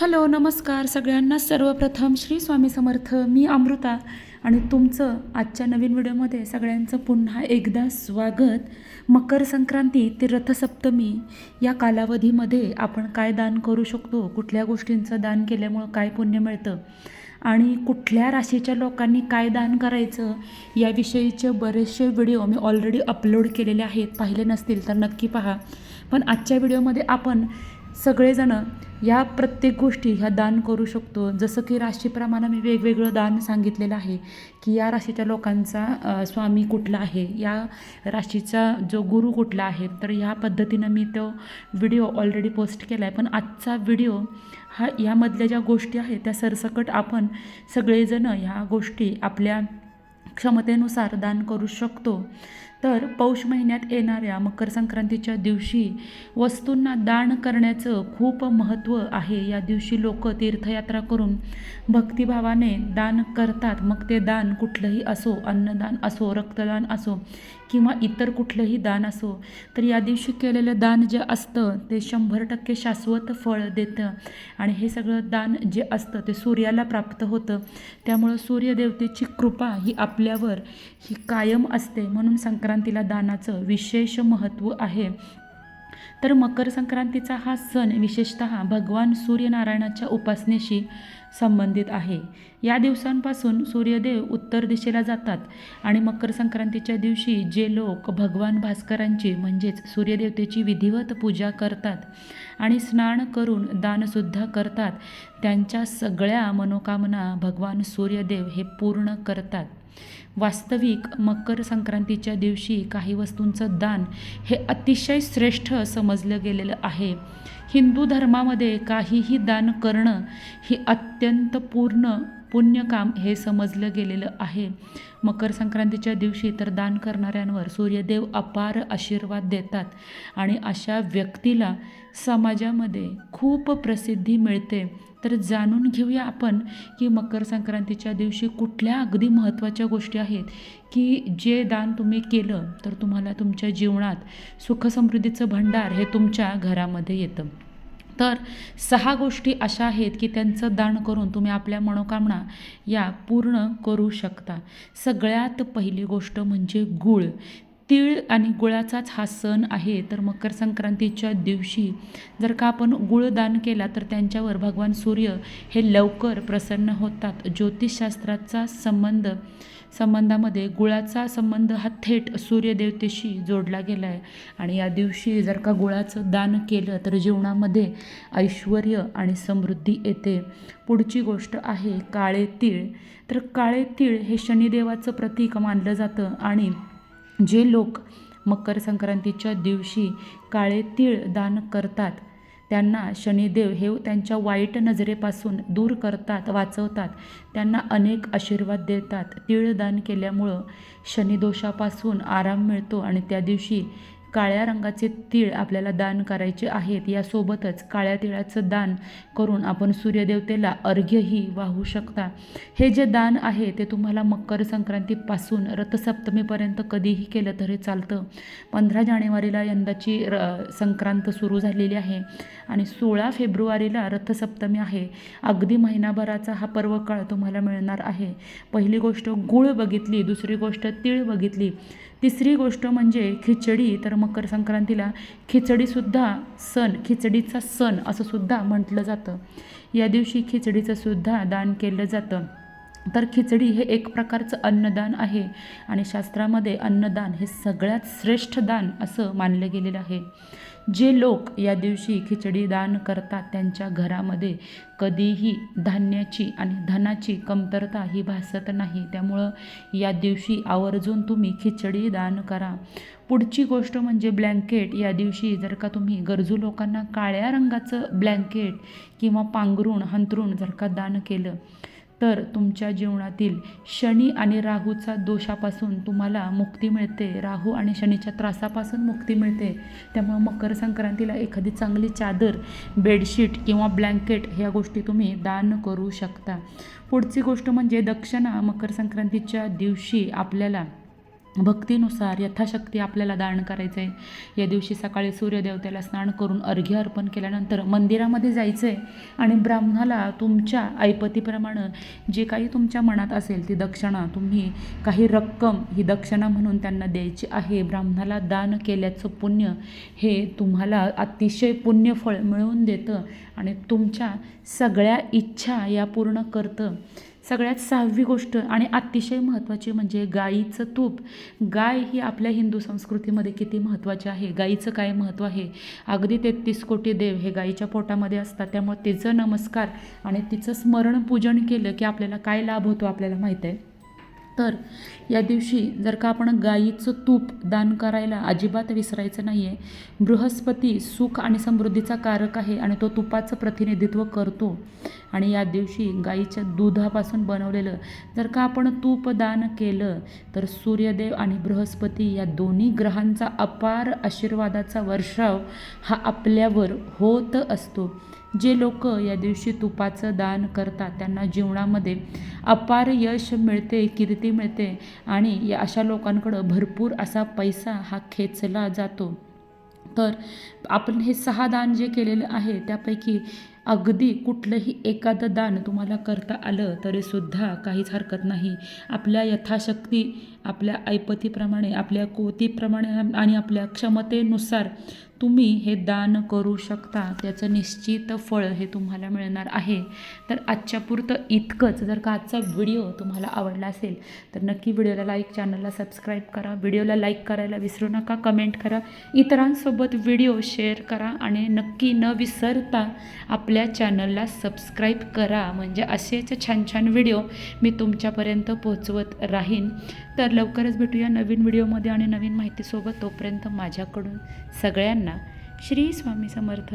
Hello नमस्कार सगळ्यांना. सर्वप्रथम श्री स्वामी समर्थ मी अमृता आणि तुमचं आजच्या नवीन व्हिडिओमध्ये सगळ्यांचं पुन्हा एकदा स्वागत. मकर संक्रांती ते रथसप्तमी या कालावधीमध्ये आपण काय दान करू शकतो? कुठल्या गोष्टींचं दान केल्यामुळं काय पुण्य मिळतं? आणि कुठल्या राशीच्या लोकांनी काय दान करायचं? याविषयीचे बरेचसे व्हिडिओ मी ऑलरेडी अपलोड केलेले आहेत. पाहिले नसतील तर नक्की पहा. पण आजच्या व्हिडिओमध्ये आपण सगळेजणं या प्रत्येक गोष्टी ह्या दान करू शकतो. जसं की राशीप्रमाणे मी वेगवेगळं दान सांगितलेलं आहे की या राशीच्या लोकांचा स्वामी कुठला आहे? या राशीचा जो गुरु कुठला आहे? तर ह्या पद्धतीनं मी तो व्हिडिओ ऑलरेडी पोस्ट केला आहे पण आजचा व्हिडिओ हा यामधल्या ज्या गोष्टी आहेत त्या सरसकट आपण सगळेजणं ह्या गोष्टी आपल्या क्षमतेनुसार दान करू शकतो. तर पौष महिन्यात येणाऱ्या मकर संक्रांतीच्या दिवशी वस्तूंना दान करण्याचं खूप महत्त्व आहे. या दिवशी लोक तीर्थयात्रा करून भक्तिभावाने दान करतात. मग ते दान कुठलंही असो अन्नदान असो रक्तदान असो किंवा इतर कुठलंही दान असो तर या दिवशी केलेलं दान जे असतं ते शंभर टक्के शाश्वत फळ देतं. आणि हे सगळं दान जे असतं ते सूर्याला प्राप्त होतं. त्यामुळं सूर्यदेवतेची कृपा ही आपल्यावर ही कायम असते. म्हणून संक्रांतीला दानाचं विशेष महत्त्व आहे. तर मकर संक्रांतीचा हा सण विशेषत भगवान सूर्यनारायणाच्या उपासनेशी संबंधित आहे. या दिवसांपासून सूर्यदेव उत्तर दिशेला जातात आणि मकर संक्रांतीच्या दिवशी जे लोक भगवान भास्करांची म्हणजेच सूर्यदेवतेची विधिवत पूजा करतात आणि स्नान करून दानसुद्धा करतात त्यांच्या सगळ्या मनोकामना भगवान सूर्यदेव हे पूर्ण करतात. वास्तविक मकर संक्रांतीच्या दिवशी काही वस्तूंचं दान हे अतिशय श्रेष्ठ समजलं गेलेलं आहे. हिंदू धर्मामध्ये काहीही दान करणं ही अत्यंत पूर्ण पुण्यकाम हे समजलं गेलेलं आहे. मकर संक्रांतीच्या दिवशी तर दान करणाऱ्यांवर सूर्यदेव अपार आशीर्वाद देतात आणि अशा व्यक्तीला समाजामध्ये खूप प्रसिद्धी मिळते. तर जाणून घेऊया आपण की मकर संक्रांतीच्या दिवशी कुठल्या अगदी महत्त्वाच्या गोष्टी आहेत की जे दान तुम्ही केलं तर तुम्हाला तुमच्या जीवनात सुखसमृद्धीचं भंडार हे तुमच्या घरामध्ये येतं. तर सहा गोष्टी अशा आहेत की त्यांचं दान करून तुम्ही आपल्या मनोकामना या पूर्ण करू शकता. सगळ्यात पहिली गोष्ट म्हणजे गूळ. तीळ आणि गुळाचाच हा सण आहे तर मकर संक्रांतीच्या दिवशी जर का आपण गुळ दान केला तर त्यांच्यावर भगवान सूर्य हे लवकर प्रसन्न होतात. ज्योतिषशास्त्राचा संबंध संबंधामध्ये गुळाचा संबंध हा थेट सूर्यदेवतेशी जोडला गेला आहे आणि या दिवशी जर का गुळाचं दान केलं तर जीवनामध्ये ऐश्वर आणि समृद्धी येते. पुढची गोष्ट आहे काळे तीळ. तर काळे तीळ हे शनिदेवाचं प्रतीक मानलं जातं. आणि जे लोक मकर संक्रांतीच्या दिवशी काळे तीळ दान करतात त्यांना शनिदेव हे त्यांच्या वाईट नजरेपासून दूर करतात वाचवतात. त्यांना अनेक आशीर्वाद देतात. तीळदान केल्यामुळं शनिदोषापासून आराम मिळतो आणि त्या दिवशी काळ्या रंगाचे तीळ आपल्याला दान करायचे आहेत. यासोबतच काळ्या तिळाचं दान करून आपण सूर्यदेवतेला अर्घ्यही वाहू शकता. हे जे दान आहे ते तुम्हाला मकर संक्रांतीपासून रथसप्तमीपर्यंत कधीही केलं तरी चालतं. पंधरा जानेवारीला यंदाची र संक्रांत सुरू झालेली आहे आणि सोळा फेब्रुवारीला रथसप्तमी आहे. अगदी महिनाभराचा हा पर्वकाळ तुम्हाला मिळणार आहे. पहिली गोष्ट गूळ बघितली दुसरी गोष्ट तीळ बघितली. तिसरी गोष्ट म्हणजे खिचडी तर मकर संक्रांतीला खिचडीसुद्धा सण खिचडीचा सण असंसुद्धा म्हटलं जातं. या दिवशी खिचडीचंसुद्धा दान केलं जातं. तर खिचडी हे एक प्रकारचं अन्नदान आहे आणि शास्त्रामध्ये अन्नदान हे सगळ्यात श्रेष्ठ दान असं मानलं गेलेलं आहे. जे लोक या दिवशी खिचडी दान करतात त्यांच्या घरामध्ये कधीही धान्याची आणि धनाची कमतरता ही भासत नाही. त्यामुळं या दिवशी आवर्जून तुम्ही खिचडी दान करा. पुढची गोष्ट म्हणजे ब्लँकेट. या दिवशी जर का तुम्ही गरजू लोकांना काळ्या रंगाचं ब्लँकेट किंवा पांघरूण हंतरूण जर का दान केलं तर तुमच्या जीवनातील शनी आणि राहूचा दोषापासून तुम्हाला मुक्ती मिळते. राहू आणि शनीच्या त्रासापासून मुक्ती मिळते. त्यामुळं मकर संक्रांतीला एखादी चांगली चादर बेडशीट किंवा ब्लँकेट ह्या गोष्टी तुम्ही दान करू शकता. पुढची गोष्ट म्हणजे दक्षिणा मकर संक्रांतीच्या दिवशी आपल्याला भक्तीनुसार यथाशक्ती आपल्याला दान करायचं आहे या दिवशी सकाळी सूर्यदेवतेला स्नान करून अर्घ्य अर्पण केल्यानंतर मंदिरामध्ये जायचं आहे आणि ब्राह्मणाला तुमच्या ऐपतीप्रमाणे जे काही तुमच्या मनात असेल ती दक्षिणा तुम्ही काही रक्कम ही दक्षिणा म्हणून त्यांना द्यायची आहे. ब्राह्मणाला दान केल्याचं पुण्य हे तुम्हाला अतिशय पुण्यफळ मिळवून देतं आणि तुमच्या सगळ्या इच्छा या पूर्ण करतं. सगळ्यात सहावी गोष्ट आणि अतिशय महत्त्वाची म्हणजे गाईचं तूप. गाय ही आपल्या हिंदू संस्कृतीमध्ये किती महत्त्वाची आहे? गाईचं काय महत्त्व आहे? अगदी तेहतीस कोटी देव हे गाईच्या पोटामध्ये असतात. त्यामुळे तिचं नमस्कार आणि तिचं स्मरण पूजन केलं की आपल्याला काय लाभ होतो आपल्याला माहीत आहे? तर या दिवशी जर का आपण गाईचं तूप दान करायला अजिबात विसरायचं नाही आहे बृहस्पती सुख आणि समृद्धीचा कारक आहे आणि तो तुपाचं प्रतिनिधित्व करतो. आणि या दिवशी गाईच्या दुधापासून बनवलेलं जर का आपण तूप दान केलं तर सूर्यदेव आणि बृहस्पती या दोन्ही ग्रहांचा अपार आशीर्वादाचा वर्षाव हा आपल्यावर होत असतो. जे लोक या दिवशी तुपाचं दान करतात त्यांना जीवनामध्ये अपार यश मिळते कीर्ती मिळते आणि या अशा लोकांकडं भरपूर असा पैसा हा खेचला जातो. तर आपण हे सहा दान जे केलेलं आहे त्यापैकी अगदी कुठलंही एखादं दान तुम्हाला करता आलं तरीसुद्धा काहीच हरकत नाही. आपल्या यथाशक्ती आपल्या ऐपतीप्रमाणे आपल्या कोतीप्रमाणे आणि आपल्या क्षमतेनुसार तुम्ही हे दान करू शकता. त्याचं निश्चित फळ हे तुम्हाला मिळणार आहे. तर आजच्या पुरतं इतकंच. जर का आजचा व्हिडिओ तुम्हाला आवडला असेल तर नक्की व्हिडिओला लाईक चॅनलला सबस्क्राईब करा. व्हिडिओला लाईक करायला विसरू नका कमेंट करा. इतरांसोबत व्हिडिओ शेअर करा आणि नक्की न विसरता आप आपल्या चॅनलला सबस्क्राईब करा. म्हणजे असेच छान छान व्हिडिओ मी तुमच्यापर्यंत पोहोचवत राहीन. तर लवकरच भेटूया नवीन व्हिडिओमध्ये आणि नवीन माहितीसोबत. तोपर्यंत माझ्याकडून सगळ्यांना श्री स्वामी समर्थ.